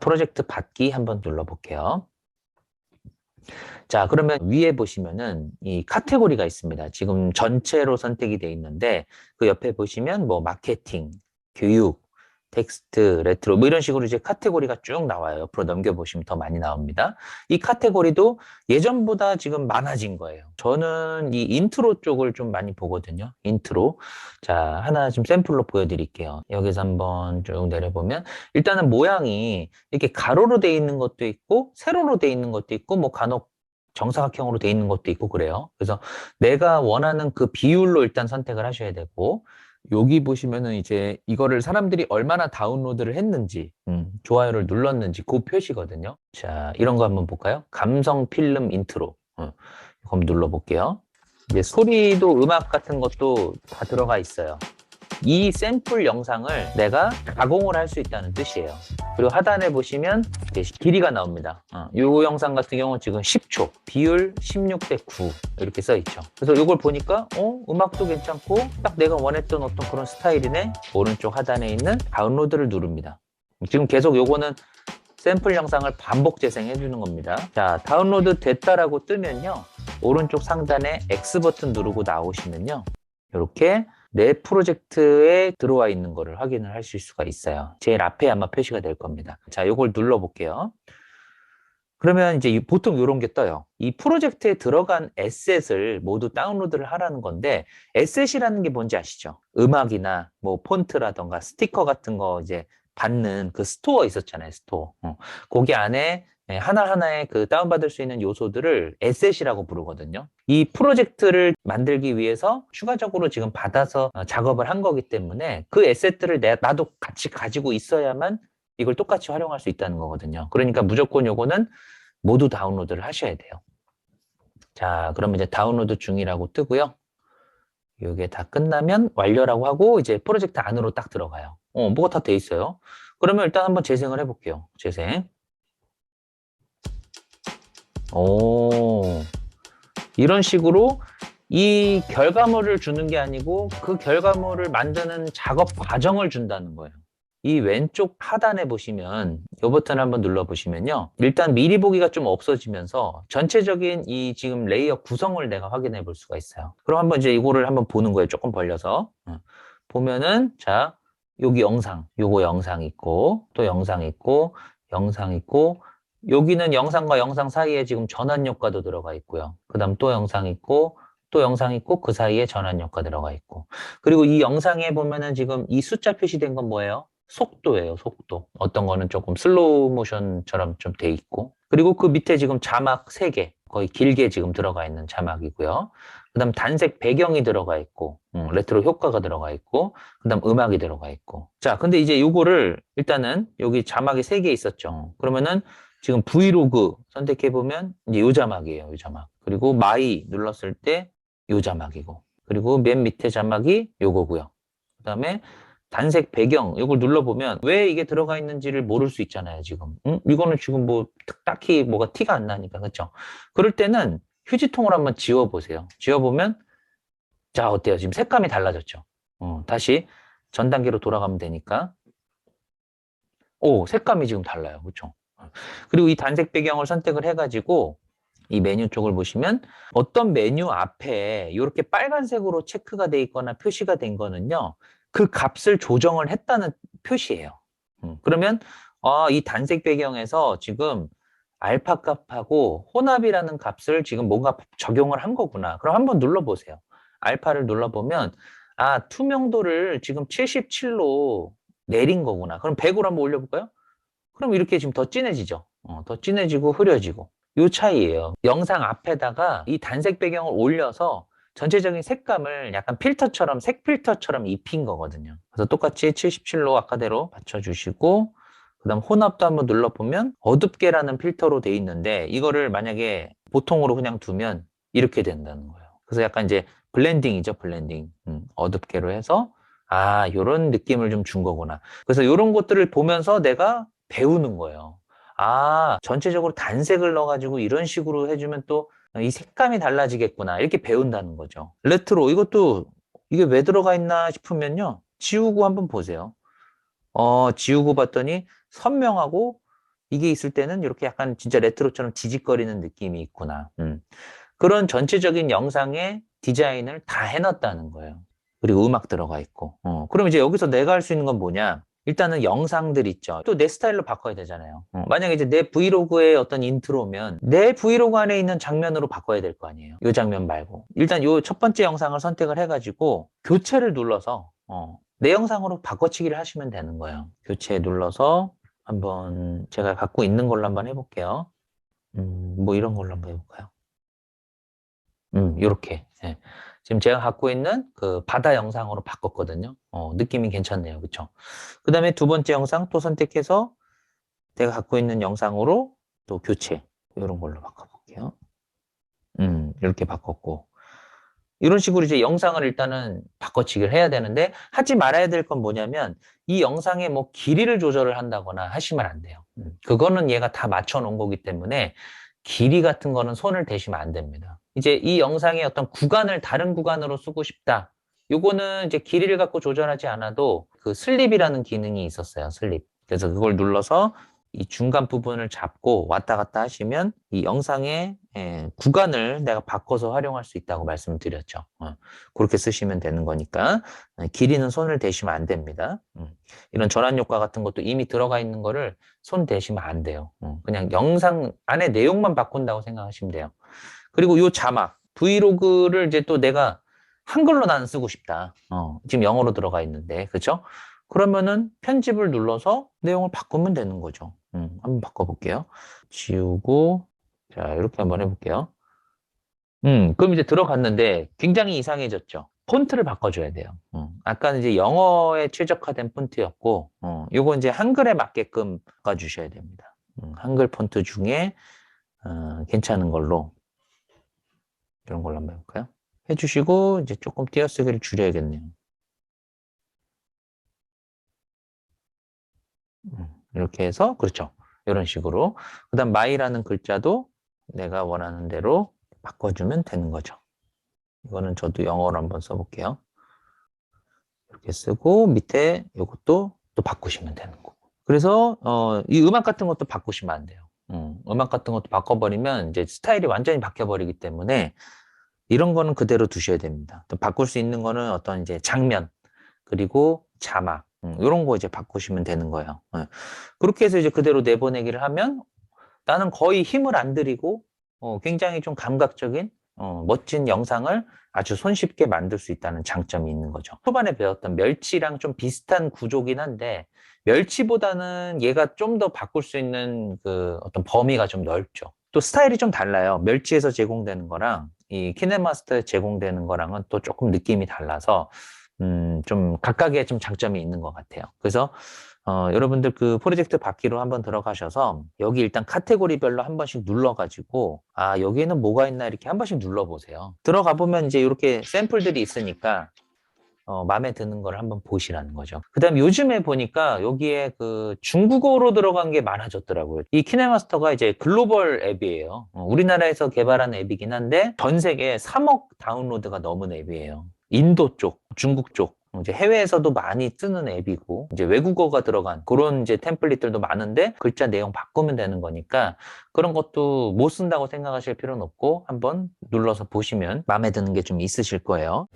프로젝트 받기 한번 눌러볼게요. 자, 그러면 위에 보시면은 이 카테고리가 있습니다. 지금 전체로 선택이 돼 있는데 그 옆에 보시면 뭐 마케팅, 교육, 텍스트, 레트로 뭐 이런 식으로 이제 카테고리가 쭉 나와요. 옆으로 넘겨보시면 더 많이 나옵니다. 이 카테고리도 예전보다 지금 많아진 거예요. 저는 이 인트로 쪽을 좀 많이 보거든요. 인트로. 자, 하나 좀 샘플로 보여드릴게요. 여기서 한번 쭉 내려보면 일단은 모양이 이렇게 가로로 돼 있는 것도 있고 세로로 돼 있는 것도 있고 뭐 간혹 정사각형으로 돼 있는 것도 있고 그래요. 그래서 내가 원하는 그 비율로 일단 선택을 하셔야 되고 여기 보시면은 이제 이거를 사람들이 얼마나 다운로드를 했는지, 음, 좋아요를 눌렀는지 그 표시거든요. 자, 이런 거 한번 볼까요? 감성 필름 인트로. 어, 이거 한번 눌러볼게요. 이제 소리도 음악 같은 것도 다 들어가 있어요. 이 샘플 영상을 내가 가공을 할 수 있다는 뜻이에요. 그리고 하단에 보시면 길이가 나옵니다. 어, 이 영상 같은 경우는 지금 10초, 비율 16대 9 이렇게 써 있죠. 그래서 이걸 보니까 어 음악도 괜찮고 딱 내가 원했던 어떤 그런 스타일이네. 오른쪽 하단에 있는 다운로드를 누릅니다. 지금 계속 요거는 샘플 영상을 반복 재생해 주는 겁니다. 자, 다운로드 됐다라고 뜨면요. 오른쪽 상단에 X 버튼 누르고 나오시면요. 이렇게 내 프로젝트에 들어와 있는 거를 확인을 하실 수가 있어요. 제일 앞에 아마 표시가 될 겁니다. 자, 요걸 눌러 볼게요. 그러면 이제 이- 보통 이런 게 떠요. 이 프로젝트에 들어간 에셋을 모두 다운로드를 하라는 건데, 에셋이라는 게 뭔지 아시죠? 음악이나 뭐 폰트라던가 스티커 같은 거 이제 받는 그 스토어 있었잖아요, 스토어. 어. 거기 안에 예, 하나하나의 그 다운받을 수 있는 요소들을 에셋이라고 부르거든요. 이 프로젝트를 만들기 위해서 추가적으로 지금 받아서 어, 작업을 한 거기 때문에 그 에셋들을 내, 나도 같이 가지고 있어야만 이걸 똑같이 활용할 수 있다는 거거든요. 그러니까 무조건 요거는 모두 다운로드를 하셔야 돼요. 자, 그러면 이제 다운로드 중이라고 뜨고요. 이게 다 끝나면 완료라고 하고 이제 프로젝트 안으로 딱 들어가요. 어, 뭐가 다 돼 있어요. 그러면 일단 한번 재생을 해볼게요. 재생. 오, 이런 식으로 이 결과물을 주는 게 아니고 그 결과물을 만드는 작업 과정을 준다는 거예요. 이 왼쪽 하단에 보시면 이 버튼을 한번 눌러 보시면요. 일단 미리 보기가 좀 없어지면서 전체적인 이 지금 레이어 구성을 내가 확인해 볼 수가 있어요. 그럼 한번 이제 이거를 한번 보는 거예요. 조금 벌려서. 어. 보면은 자, 여기 영상, 요거 영상 있고 또 영상 있고 영상 있고 여기는 영상과 영상 사이에 지금 전환 효과도 들어가 있고요. 그 다음 또 영상 있고, 또 영상 있고, 그 사이에 전환 효과 들어가 있고. 그리고 이 영상에 보면은 지금 이 숫자 표시된 건 뭐예요? 속도예요, 속도. 어떤 거는 조금 슬로우 모션처럼 좀 돼 있고. 그리고 그 밑에 지금 자막 3개, 거의 길게 지금 들어가 있는 자막이고요. 그 다음 단색 배경이 들어가 있고, 음, 레트로 효과가 들어가 있고, 그 다음 음악이 들어가 있고. 자, 근데 이제 요거를 일단은 여기 자막이 3개 있었죠. 그러면은 지금 브이로그 선택해보면 이제 요 자막이에요, 요 자막. 그리고 마이 눌렀을 때 요 자막이고. 그리고 맨 밑에 자막이 요거고요. 그 다음에 단색 배경, 이걸 눌러보면 왜 이게 들어가 있는지를 모를 수 있잖아요, 지금. 응? 이거는 지금 뭐 딱히 뭐가 티가 안 나니까, 그렇죠? 그럴 때는 휴지통을 한번 지워보세요. 지워보면 자, 어때요? 지금 색감이 달라졌죠? 어, 다시 전 단계로 돌아가면 되니까. 오, 색감이 지금 달라요. 그렇죠? 그리고 이 단색 배경을 선택을 해가지고 이 메뉴 쪽을 보시면 어떤 메뉴 앞에 이렇게 빨간색으로 체크가 돼 있거나 표시가 된 거는요. 그 값을 조정을 했다는 표시예요. 음, 그러면 아, 이 단색 배경에서 지금 알파 값하고 혼합이라는 값을 지금 뭔가 적용을 한 거구나. 그럼 한번 눌러보세요. 알파를 눌러보면 아, 투명도를 지금 77로 내린 거구나. 그럼 100으로 한번 올려볼까요? 그럼 이렇게 지금 더 진해지죠. 어, 더 진해지고 흐려지고. 요 차이예요. 영상 앞에다가 이 단색 배경을 올려서 전체적인 색감을 약간 필터처럼 색 필터처럼 입힌 거거든요. 그래서 똑같이 77로 아까대로 맞춰주시고 그다음 혼합도 한번 눌러보면 어둡게라는 필터로 돼 있는데 이거를 만약에 보통으로 그냥 두면 이렇게 된다는 거예요. 그래서 약간 이제 블렌딩이죠, 블렌딩. 음, 어둡게로 해서 아, 요런 느낌을 좀 준 거구나. 그래서 요런 것들을 보면서 내가 배우는 거예요. 아, 전체적으로 단색을 넣어가지고 이런 식으로 해주면 또 이 색감이 달라지겠구나. 이렇게 배운다는 거죠. 레트로, 이것도 이게 왜 들어가 있나 싶으면요. 지우고 한번 보세요. 어, 지우고 봤더니 선명하고 이게 있을 때는 이렇게 약간 진짜 레트로처럼 지직거리는 느낌이 있구나. 음. 그런 전체적인 영상의 디자인을 다 해놨다는 거예요. 그리고 음악 들어가 있고. 어, 그럼 이제 여기서 내가 할 수 있는 건 뭐냐? 일단은 영상들 있죠. 또 내 스타일로 바꿔야 되잖아요. 어, 만약에 이제 내 브이로그의 어떤 인트로면 내 브이로그 안에 있는 장면으로 바꿔야 될 거 아니에요. 이 장면 말고. 일단 요첫 번째 영상을 선택을 해가지고 교체를 눌러서 어, 내 영상으로 바꿔치기를 하시면 되는 거예요. 교체 눌러서 한번 제가 갖고 있는 걸로 한번 해볼게요. 음, 뭐 이런 걸로 한번 해볼까요? 음, 요렇게. 예. 지금 제가 갖고 있는 그 바다 영상으로 바꿨거든요. 어, 느낌이 괜찮네요. 그쵸? 그 다음에 두 번째 영상 또 선택해서 내가 갖고 있는 영상으로 또 교체. 이런 걸로 바꿔볼게요. 음, 이렇게 바꿨고. 이런 식으로 이제 영상을 일단은 바꿔치기를 해야 되는데 하지 말아야 될 건 뭐냐면 이 영상의 뭐 길이를 조절을 한다거나 하시면 안 돼요. 음, 그거는 얘가 다 맞춰 놓은 거기 때문에 길이 같은 거는 손을 대시면 안 됩니다. 이제 이 영상의 어떤 구간을 다른 구간으로 쓰고 싶다. 요거는 이제 길이를 갖고 조절하지 않아도 그 슬립이라는 기능이 있었어요. 슬립. 그래서 그걸 눌러서 이 중간 부분을 잡고 왔다 갔다 하시면 이 영상의 예, 구간을 내가 바꿔서 활용할 수 있다고 말씀을 드렸죠. 어, 그렇게 쓰시면 되는 거니까 어, 길이는 손을 대시면 안 됩니다. 음, 이런 전환 효과 같은 것도 이미 들어가 있는 거를 손 대시면 안 돼요. 어, 그냥 영상 안에 내용만 바꾼다고 생각하시면 돼요. 그리고 요 자막 브이로그를 이제 또 내가 한글로 나는 쓰고 싶다. 어, 지금 영어로 들어가 있는데 그렇죠? 그러면은 편집을 눌러서 내용을 바꾸면 되는 거죠. 음, 한번 바꿔볼게요. 지우고, 자, 이렇게 한번 해볼게요. 음, 그럼 이제 들어갔는데 굉장히 이상해졌죠. 폰트를 바꿔줘야 돼요. 음, 아까는 이제 영어에 최적화된 폰트였고, 어, 요거 이제 한글에 맞게끔 바꿔주셔야 됩니다. 음, 한글 폰트 중에, 어, 괜찮은 걸로, 이런 걸로 한번 해볼까요? 해주시고, 이제 조금 띄어쓰기를 줄여야겠네요. 음, 이렇게 해서 그렇죠. 이런 식으로 그 다음 my라는 글자도 내가 원하는 대로 바꿔주면 되는 거죠. 이거는 저도 영어로 한번 써볼게요. 이렇게 쓰고 밑에 이것도 또 바꾸시면 되는 거고. 그래서 어, 이 음악 같은 것도 바꾸시면 안 돼요. 음, 음악 같은 것도 바꿔버리면 이제 스타일이 완전히 바뀌어버리기 때문에 이런 거는 그대로 두셔야 됩니다. 또 바꿀 수 있는 거는 어떤 이제 장면 그리고 자막 음, 이런 거 이제 바꾸시면 되는 거예요. 예. 그렇게 해서 이제 그대로 내보내기를 하면 나는 거의 힘을 안 들이고 어, 굉장히 좀 감각적인 어, 멋진 영상을 아주 손쉽게 만들 수 있다는 장점이 있는 거죠. 초반에 배웠던 멸치랑 좀 비슷한 구조긴 한데 멸치보다는 얘가 좀 더 바꿀 수 있는 그 어떤 범위가 좀 넓죠. 또 스타일이 좀 달라요. 멸치에서 제공되는 거랑 이 키네마스터에 제공되는 거랑은 또 조금 느낌이 달라서 음, 좀 각각의 좀 장점이 있는 것 같아요. 그래서 어, 여러분들 그 프로젝트 받기로 한번 들어가셔서 여기 일단 카테고리별로 한 번씩 눌러가지고 아 여기에는 뭐가 있나 이렇게 한 번씩 눌러보세요. 들어가 보면 이제 이렇게 샘플들이 있으니까 어, 마음에 드는 걸 한번 보시라는 거죠. 그 다음 요즘에 보니까 여기에 그 중국어로 들어간 게 많아졌더라고요. 이 키네마스터가 이제 글로벌 앱이에요. 어, 우리나라에서 개발한 앱이긴 한데 전 세계 3억 다운로드가 넘은 앱이에요. 인도 쪽, 중국 쪽, 이제 해외에서도 많이 쓰는 앱이고 이제 외국어가 들어간 그런 이제 템플릿들도 많은데 글자 내용 바꾸면 되는 거니까 그런 것도 못 쓴다고 생각하실 필요는 없고 한번 눌러서 보시면 마음에 드는 게 좀 있으실 거예요.